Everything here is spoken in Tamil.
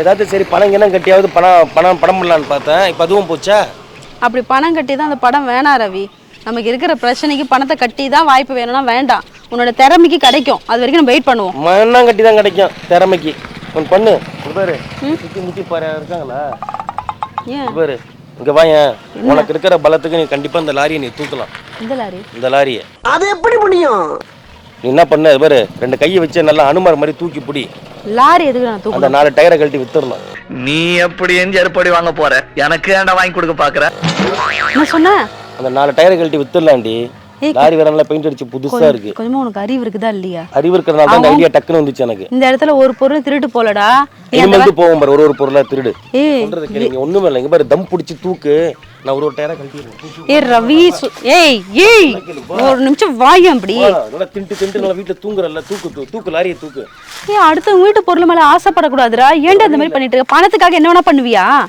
ஏதாவது சரி பணம் கிணம் கட்டியாவது பணம் பணம் பணம் பண்ணலான்னு பார்த்தேன். இப்போ அதுவும் போச்சா? அப்படி பணம் கட்டி தான் அந்த படம் வேணாம் ரவி. நமக்கு இருக்கிற பிரச்சனைக்கு பணத்தை கட்டி தான் வாய்ப்பு வேணும்னா வேண்டாம். உன்னோட திறமைக்கு கிடைக்கும். அது வரைக்கும் நம்ம வெயிட் பண்ணுவோம். மண்ணாம் கட்டி தான் கிடைக்கும் திறமைக்கு. ஒன்று பண்ணு. பாரு. சுற்றி முத்தி பாரு இருக்காங்களா? ஏன்? பாரு. இங்கே வாயேன் உனக்கு இருக்கிற பலத்துக்கு நீ கண்டிப்பாக இந்த லாரியை நீ தூக்கலாம். இந்த லாரி? இந்த லாரியை. அது எப்படி முடியும்? நீ என்ன பண்ண இது பாரு. ரெண்டு கையை வச்சு நல்லா அனுமார் மாதிரி தூக்கி பிடி. லாரி எதுக்கு நான் தூக்கணும்? அந்த நாலு டயரை கழட்டி வித்துடலாம் நீ எப்படி எந்த செருப்படி வாங்க போற? எனக்கு ஏன்டா வாங்கி கொடுக்க பாக்குற? என்ன சொன்ன அந்த நாலு டயரை கழட்டி வித்துடலாண்டி லாரி வேற நல்லா பெயிண்ட் அடிச்சு புதுசா இருக்கு. கொஞ்சமா உனக்கு அறிவு இருக்குதா இல்லையா? அறிவு இருக்கிறனால தான் ஐடியா டக்குன்னு வந்துச்சு எனக்கு. இந்த இடத்துல ஒரு பொருள் திருட்டு போலடா. இனிமேல் போவோம் பாரு ஒரு ஒரு பொருளா திருடு. ஏய் சொல்றது கேளுங்க ஒண்ணுமே இல்லை. இங்க பாரு தம் பிடிச்சி தூக்கு. நான் ஒரு ஒரு டயரை கழட்டிடுறேன். தூக்கு. ஏய் ரவி ஏய் ஏய் ஒரு நிமிஷம் வாயும் அப்படி. நல்லா தின்ட்டு தின்ட்டு நல்லா வீட்டுல தூங்குறல்ல. தூக்கு தூ- தூக்கு லாரியை தூக்கு. ஏய் அடுத்தவங்க வீட்டு பொருள் மேல ஆசைப்படக்கூடாதுடா. ஏன்டா இந்த மாதிரி பண்ணிட்டு இருக்க? பணத்துக்காக என்ன வேணா பண்ணுவியா?